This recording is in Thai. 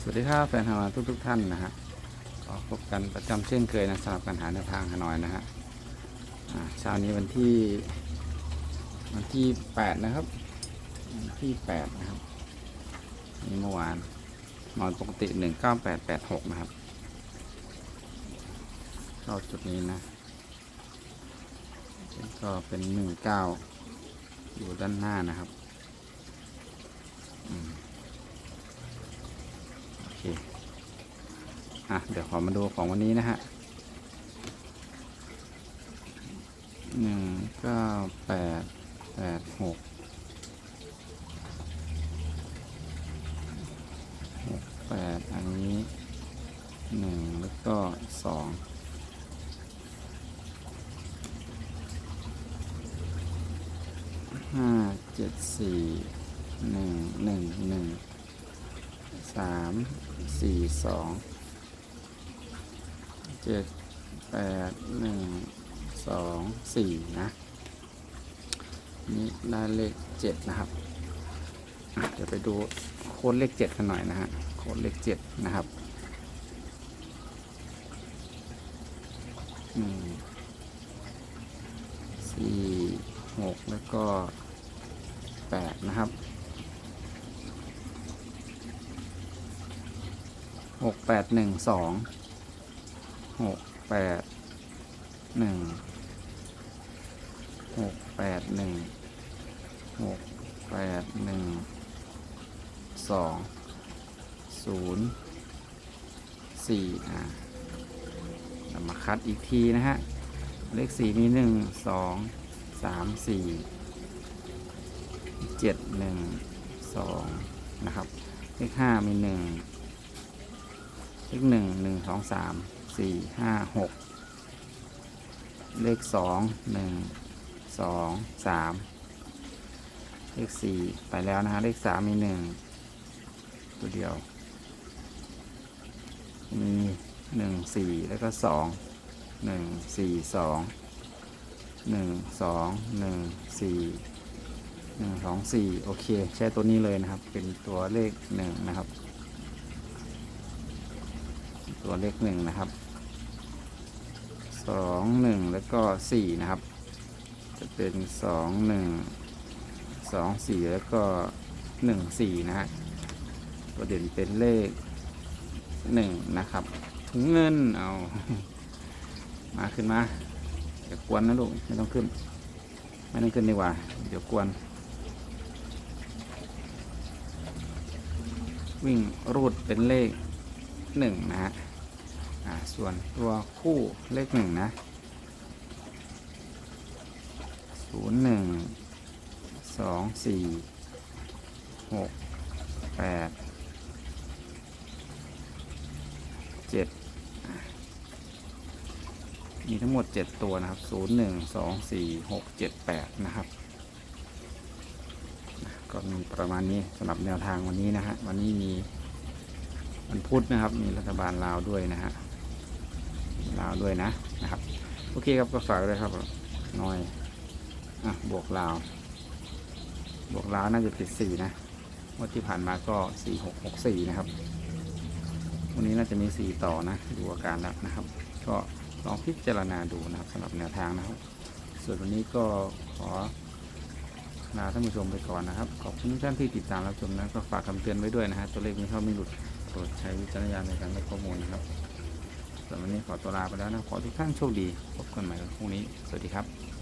สวัสดีครับแฟนฮาวาทุกทุกๆท่านนะฮะก็พบกันประจำเช่นเคยนะสำหรับการหาแนวทางฮานอยนะฮะอ่าเช้านี้วันที่วันที่8นะครับวันที่8นะครับนี่เมื่อวานนอนปกติ19886นะครับเข้าจุดนี้นะก็เป็น19อยู่ด้านหน้านะครับอืม โอเค อะเดี๋ยวขอมาดูของวันนี้นะฮะหนึ่งเก้าแปดแปดหกหกแปดอันนี้หนึ่งแล้วก็สองห้าเจ็ดสี่หนึ่งหนึ่งหนึ่งสามสี่สอง เจ็ดแปดหนึ่งสองสี่นะนี่ได้เลขเจ็ดนะครับเดี๋ยวไปดูโค้ดเลขเจ็ดกันหน่อยนะฮะโค้ดเลขเจ็ดนะครับหนึ่งสี่หกแล้วก็แปดนะครับหกแปดหนึ่งสอง หกแปดหนึ่งหกแปดหนึ่งหกแปดหนึ่งสองศูนย์สี่อ่าเรามาคัดอีกทีนะฮะ เลขสี่มีหนึ่งสองสามสี่เจ็ดหนึ่งสองนะครับ เลขห้ามีหนึ่งเลขหนึ่งหนึ่งสองสาม สี่ห้าหกเลขสองหนึ่งสองสามเลขสี่ไปแล้วนะฮะเลขสามมีหนึ่งตัวเดียว มีหนึ่งสี่แล้วก็สองหนึ่งสี่สองหนึ่งสองหนึ่งสี่หนึ่งสองสี่โอเค ใช้ตัวนี้เลยนะครับ เป็นตัวเลขหนึ่งนะครับ ตัวเลขหนึ่งนะครับ สองหนึ่งแล้วก็สี่นะครับ จะเป็นสองหนึ่งสองสี่แล้วก็หนึ่งสี่นะฮะตัวเด่นเป็นเลขหนึ่งนะครับ ถุงเงินเอามาขึ้นมาเดี๋ยวกวนนะลูกไม่ต้องขึ้น ไม่ต้องขึ้นดีกว่า เดี๋ยวกวน วิ่งรูดเป็นเลขหนึ่งนะฮะ ส่วนตัวคู่เลขหนึ่งนะศูนย์หนึ่งสองสี่หกแปดเจ็ดมีทั้งหมดเจ็ดตัวนะครับศูนย์หนึ่งสองสี่หกเจ็ดแปดนะครับ ก็มีประมาณนี้สำหรับแนวทางวันนี้นะฮะ วันนี้มีวันพุธนะครับ มีรัฐบาลลาวด้วยนะฮะ ลาวด้วยนะนะครับ โอเคครับก็ฝากด้วยครับน้อยอะบวกลาว บวกลาวน่าจะติดสี่นะงวันที่ผ่านมาก็สี่หกหกสี่นะครับวันนี้น่าจะมีสี่ต่อนะดูอาการแล้วนะครับ ก็ลองพิจารณาดูนะครับสำหรับแนวทางนะครับ ส่วนวันนี้ก็ขอลาท่านผู้ชมไปก่อนนะครับ ขอบคุณทุกท่านที่ติดตามรับชมนะก็ฝากคำเตือนไว้ด้วยนะฮะตัวเลขไม่เข้าไม่หลุดโปรดใช้วิจารณญาณในการรับข้อมูลนะครับ ส่วนวันนี้ขอตัวลาไปแล้วนะ ขอทุกท่านโชคดี พบกันใหม่วันพรุ่งนี้ สวัสดีครับ